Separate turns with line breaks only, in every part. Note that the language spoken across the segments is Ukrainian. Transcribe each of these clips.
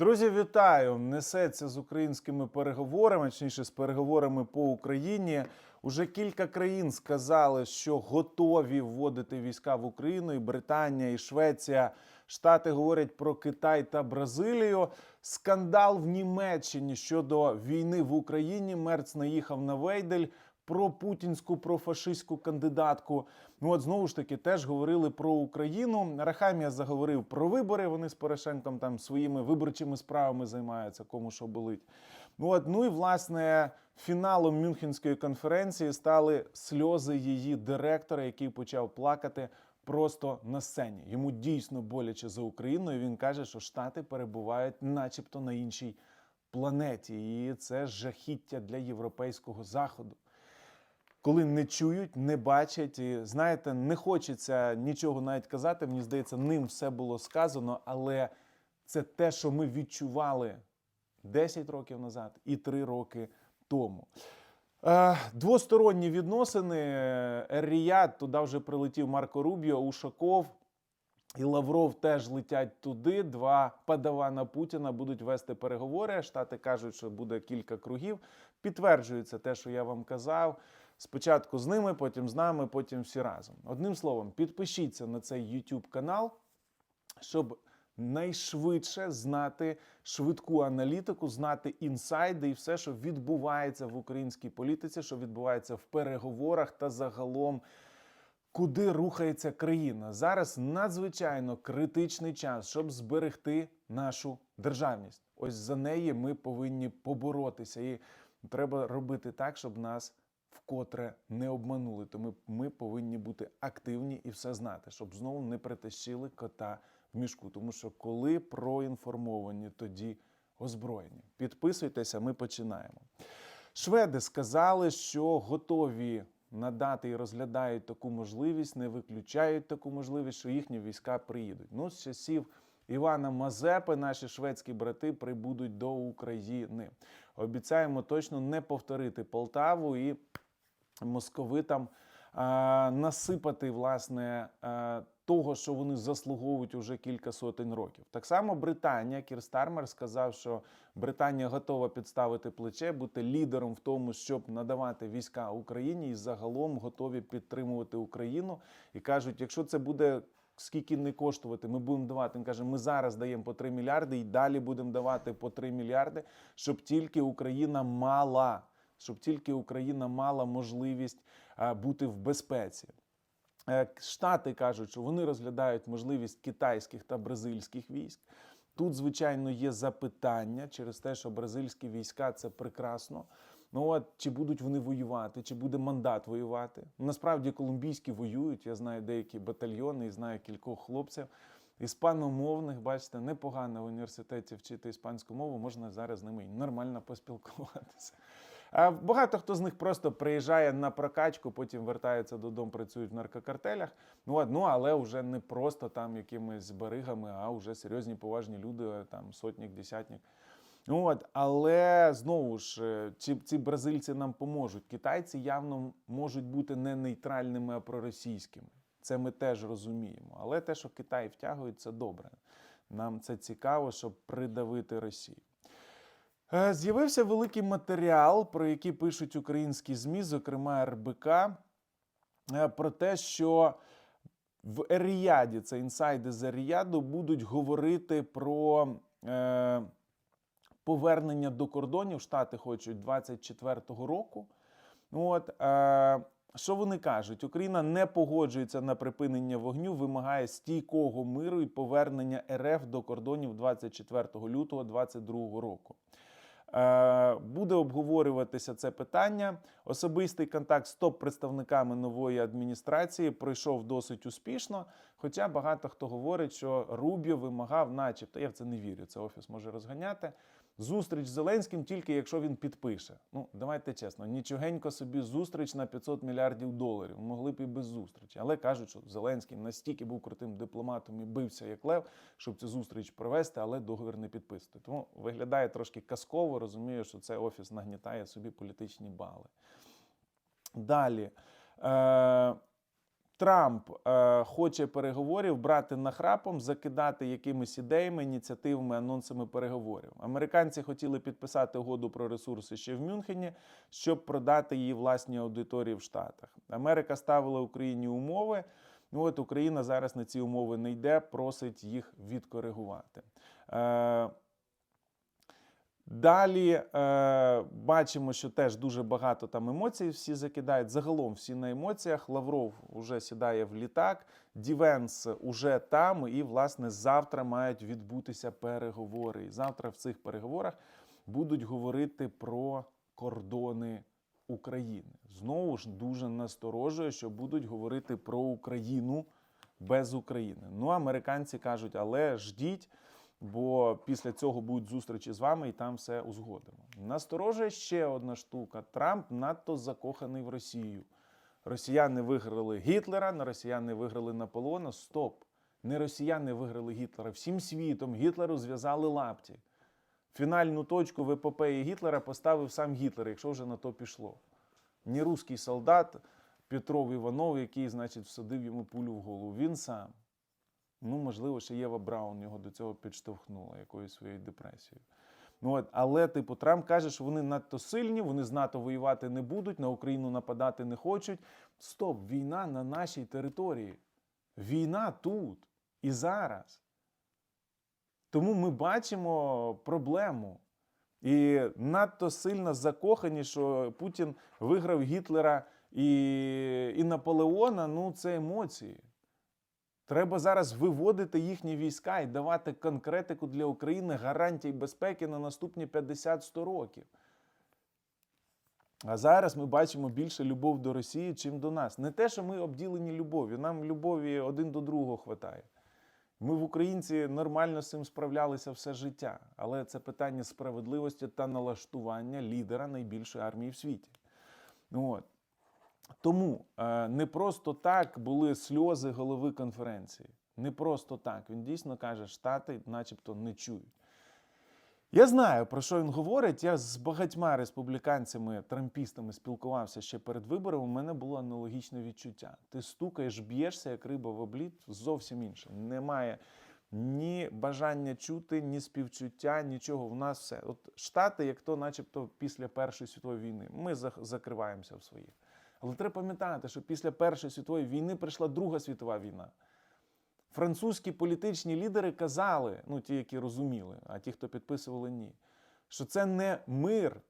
Друзі, вітаю! Несеться з українськими переговорами, точніше з переговорами по Україні. Уже кілька країн сказали, що готові вводити війська в Україну. І Британія, і Швеція. Штати говорять про Китай та Бразилію. Скандал в Німеччині щодо війни в Україні. Мерц наїхав на Вейдель. Про путінську, про фашистську кандидатку. Ну от знову ж таки теж говорили про Україну. Рахамія заговорив про вибори. Вони з Порошенком там своїми виборчими справами займаються, кому що болить. Ну от ну і власне фіналом Мюнхенської конференції стали сльози її директора, який почав плакати просто на сцені. Йому дійсно боляче за Україну. і Він каже, що Штати перебувають, начебто, на іншій планеті, і це жахіття для європейського заходу коли не чують, не бачать. І знаєте, не хочеться нічого навіть казати. Мені здається, ним все було сказано, але це те, що ми відчували 10 років назад і 3 роки тому. Е, Двосторонні відносини. Ер-Ріяд, туди вже прилетів Марко Рубіо, Ушаков. І Лавров теж летять туди. Два падавана Путіна будуть вести переговори. Штати кажуть, що буде кілька кругів. Підтверджується те, що я вам казав. Спочатку з ними, потім з нами, потім всі разом. Одним словом, підпишіться на цей YouTube канал, щоб найшвидше знати швидку аналітику, знати інсайди і все, що відбувається в українській політиці, що відбувається в переговорах та загалом. Куди рухається країна зараз надзвичайно критичний час, щоб зберегти нашу державність. Ось за неї ми повинні поборотися, і треба робити так, щоб нас вкотре не обманули. Тому ми повинні бути активні і все знати, щоб знову не притащили кота в мішку. Тому що коли проінформовані, тоді озброєні. Підписуйтеся, ми починаємо. Шведи сказали, що готові надати і розглядають таку можливість, не виключають таку можливість, що їхні війська приїдуть. Ну, з часів Івана Мазепи, наші шведські брати прибудуть до України. Обіцяємо точно не повторити Полтаву і московитам насипати власне того, що вони заслуговують уже кілька сотень років. Так само Британія, Кір Стармер сказав, що Британія готова підставити плече, бути лідером в тому, щоб надавати війська Україні, і загалом готові підтримувати Україну. І кажуть, якщо це буде. Скільки не коштувати, ми будемо давати. Він каже, ми зараз даємо по 3 мільярди і далі будемо давати по 3 мільярди, щоб тільки Україна мала, щоб тільки Україна мала можливість бути в безпеці. Е, Штати кажуть, що вони розглядають можливість китайських та бразильських військ. Тут, звичайно, є запитання через те, що бразильські війська це прекрасно. Ну от чи будуть вони воювати, чи буде мандат воювати? Насправді колумбійські воюють. Я знаю деякі батальйони і знаю кількох хлопців. Іспаномовних, бачите, непогано в університеті вчити іспанську мову, можна зараз з ними нормально поспілкуватися. Багато хто з них просто приїжджає на прокачку, потім вертається додому, працюють в наркокартелях. Ну, ну але вже не просто там якимись баригами, а вже серйозні поважні люди, там сотник, десятник. Ну, от, але знову ж, е, чи ці бразильці нам поможуть? Китайці явно можуть бути не нейтральними, а проросійськими. Це ми теж розуміємо. Але те, що Китай втягують, це добре. Нам це цікаво, щоб придавити Росію. Е, З'явився великий матеріал, про який пишуть українські ЗМІ, зокрема РБК, е, про те, що в Еріаді, це інсайди з Еріаду, будуть говорити про е, повернення до кордонів. Штати хочуть 24-го року. От, е, що вони кажуть? Україна не погоджується на припинення вогню, вимагає стійкого миру і повернення РФ до кордонів 24 лютого 2022 року. Е, Буде обговорюватися це питання. Особистий контакт з топ-представниками нової адміністрації пройшов досить успішно. Хоча багато хто говорить, що Рубіо вимагав, начебто, я в це не вірю, це офіс може розганяти. Зустріч з Зеленським тільки якщо він підпише. Ну, давайте чесно, нічогенько собі зустріч на 500 мільярдів доларів. Могли б і без зустрічі. Але кажуть, що Зеленський настільки був крутим дипломатом і бився як лев, щоб цю зустріч провести, але договір не підписати. Тому виглядає трошки казково, розумію, що цей офіс нагнітає собі політичні бали. Далі. Е- Трамп е, хоче переговорів брати нахрапом, закидати якимись ідеями, ініціативами, анонсами переговорів. Американці хотіли підписати угоду про ресурси ще в Мюнхені, щоб продати її власній аудиторії в Штатах. Америка ставила Україні умови. Ну от Україна зараз на ці умови не йде, просить їх відкоригувати. Е, Далі е, бачимо, що теж дуже багато там емоцій всі закидають. Загалом всі на емоціях. Лавров вже сідає в літак, Дівенс уже там, і власне завтра мають відбутися переговори. І завтра в цих переговорах будуть говорити про кордони України. Знову ж дуже насторожує, що будуть говорити про Україну без України. Ну, американці кажуть, але ждіть бо після цього будуть зустрічі з вами і там все узгодимо. Насторожує ще одна штука: Трамп надто закоханий в Росію. Росіяни виграли Гітлера, на росіяни виграли Наполеона. Стоп! Не росіяни виграли Гітлера. Всім світом Гітлеру зв'язали лапті. Фінальну точку в епопеї Гітлера поставив сам Гітлер, якщо вже на то пішло. Не русський солдат Петров Іванов, який, значить, всадив йому пулю в голову. Він сам. Ну, можливо, ще Єва Браун його до цього підштовхнула якоюсь своєю депресією. Ну, от, але, типу, Трамп каже, що вони надто сильні, вони з НАТО воювати не будуть, на Україну нападати не хочуть. Стоп, війна на нашій території. Війна тут і зараз. Тому ми бачимо проблему. І надто сильно закохані, що Путін виграв Гітлера і, і Наполеона ну, це емоції. Треба зараз виводити їхні війська і давати конкретику для України гарантій безпеки на наступні 50-100 років. А зараз ми бачимо більше любов до Росії, чим до нас. Не те, що ми обділені любов'ю, нам любові один до другого хватає. Ми в українці нормально з цим справлялися все життя, але це питання справедливості та налаштування лідера найбільшої армії в світі. От. Тому е, не просто так були сльози голови конференції. Не просто так. Він дійсно каже, Штати, начебто, не чують. Я знаю, про що він говорить. Я з багатьма республіканцями, трампістами спілкувався ще перед виборами. У мене було аналогічне відчуття. Ти стукаєш, б'єшся, як риба в обліт, зовсім інше. Немає ні бажання чути, ні співчуття, нічого. В нас все. От Штати, як то, начебто, після Першої світової війни, ми закриваємося в своїх. Але треба пам'ятати, що після Першої світової війни прийшла Друга світова війна. Французькі політичні лідери казали, ну ті, які розуміли, а ті, хто підписували, ні, що це не мир,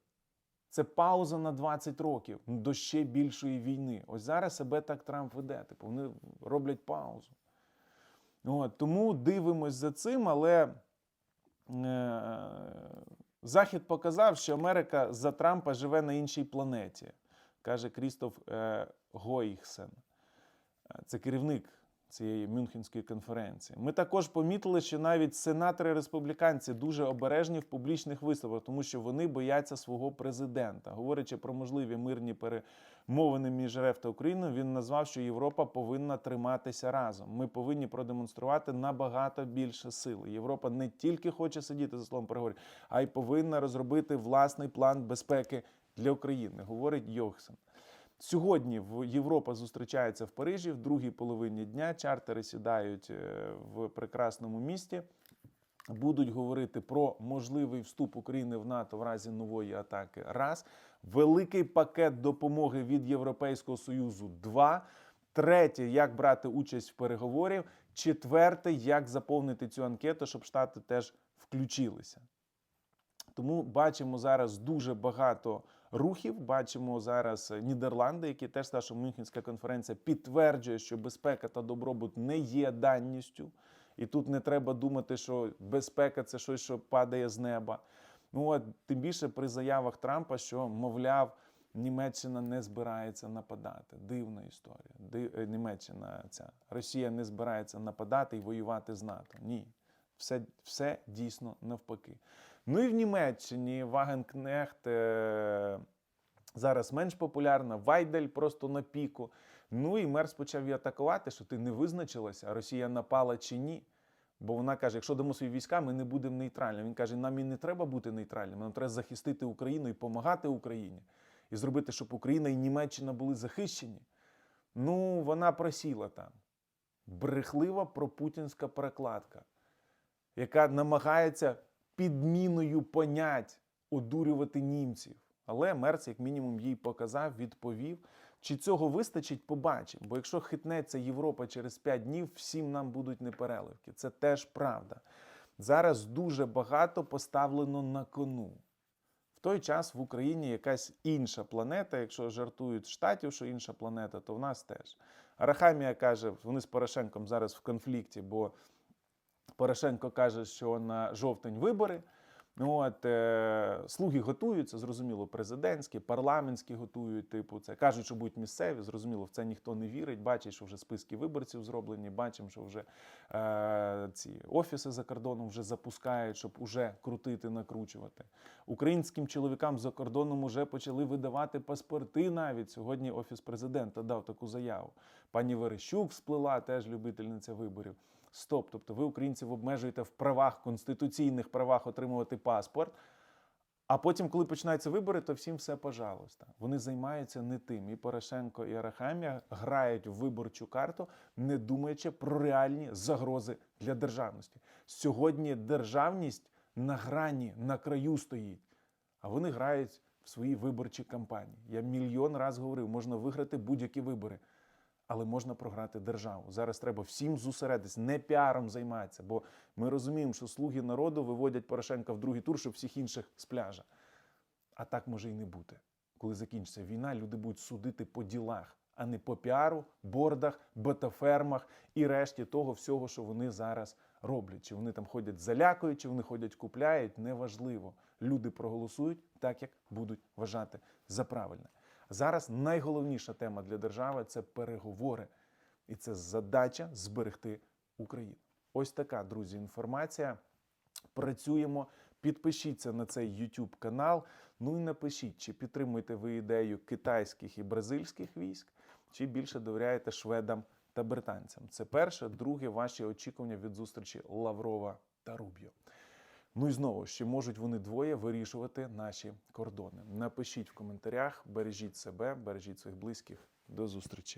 це пауза на 20 років до ще більшої війни. Ось зараз себе так Трамп веде. Типу, вони роблять паузу. От, Тому дивимось за цим, але е, Захід показав, що Америка за Трампа живе на іншій планеті каже Крістоф е, Гойхсен. Це керівник цієї Мюнхенської конференції. Ми також помітили, що навіть сенатори республіканці дуже обережні в публічних виставах, тому що вони бояться свого президента. Говорячи про можливі мирні перемовини між РФ та Україною, він назвав, що Європа повинна триматися разом. Ми повинні продемонструвати набагато більше сили. Європа не тільки хоче сидіти за словом переговорів, а й повинна розробити власний план безпеки для України, говорить Йохсен. Сьогодні в Європа зустрічається в Парижі в другій половині дня. Чартери сідають е, в прекрасному місті. Будуть говорити про можливий вступ України в НАТО в разі нової атаки. Раз великий пакет допомоги від Європейського союзу. Два. Третє, як брати участь в переговорів. Четверте, як заповнити цю анкету, щоб штати теж включилися. Тому бачимо зараз дуже багато рухів. Бачимо зараз Нідерланди, які теж та, що Мюнхенська конференція підтверджує, що безпека та добробут не є данністю. І тут не треба думати, що безпека це щось, що падає з неба. Ну от тим більше при заявах Трампа, що, мовляв, Німеччина не збирається нападати. Дивна історія. Див... Е, Німеччина ця Росія не збирається нападати і воювати з НАТО. Ні, все, все дійсно навпаки. Ну і в Німеччині Вагенкнехт зараз менш популярна, Вайдель просто на піку. Ну і Мерс почав її атакувати, що ти не визначилася, Росія напала чи ні. Бо вона каже: якщо дамо свої війська, ми не будемо нейтральними. Він каже, нам і не треба бути нейтральними, нам треба захистити Україну і допомагати Україні, і зробити, щоб Україна і Німеччина були захищені. Ну, вона просіла там. Брехлива пропутінська перекладка, яка намагається підміною понять одурювати німців. Але Мерц, як мінімум, їй показав, відповів. Чи цього вистачить, побачимо. Бо якщо хитнеться Європа через 5 днів, всім нам будуть непереливки. Це теж правда. Зараз дуже багато поставлено на кону. В той час в Україні якась інша планета. Якщо жартують штатів, що інша планета, то в нас теж. Арахамія каже, вони з Порошенком зараз в конфлікті, бо Порошенко каже, що на жовтень вибори. От, е, слуги готуються, зрозуміло, президентські, парламентські готують, типу, це кажуть, що будуть місцеві. Зрозуміло, в це ніхто не вірить. Бачить, що вже списки виборців зроблені. Бачимо, що вже е, ці офіси за кордоном вже запускають, щоб уже крутити, накручувати. Українським чоловікам за кордоном вже почали видавати паспорти. Навіть сьогодні офіс президента дав таку заяву. Пані Верещук сплила, теж любительниця виборів. Стоп, тобто ви українців обмежуєте в правах, конституційних правах отримувати паспорт. А потім, коли починаються вибори, то всім все пожалуйста. Вони займаються не тим. І Порошенко, і Арахамія грають в виборчу карту, не думаючи про реальні загрози для державності. Сьогодні державність на грані, на краю стоїть, а вони грають в свої виборчі кампанії. Я мільйон раз говорив, можна виграти будь-які вибори але можна програти державу. Зараз треба всім зосередитись, не піаром займатися, бо ми розуміємо, що слуги народу виводять Порошенка в другий тур, щоб всіх інших з пляжа. А так може і не бути. Коли закінчиться війна, люди будуть судити по ділах, а не по піару, бордах, ботафермах і решті того всього, що вони зараз роблять. Чи вони там ходять залякують, чи вони ходять купляють, неважливо. Люди проголосують так, як будуть вважати за правильне. Зараз найголовніша тема для держави це переговори, і це задача зберегти Україну. Ось така, друзі, інформація. Працюємо. Підпишіться на цей YouTube канал. Ну і напишіть, чи підтримуєте ви ідею китайських і бразильських військ, чи більше довіряєте шведам та британцям. Це перше, друге, ваші очікування від зустрічі Лаврова та Рубіо. Ну і знову ще можуть вони двоє вирішувати наші кордони. Напишіть в коментарях, бережіть себе, бережіть своїх близьких. До зустрічі.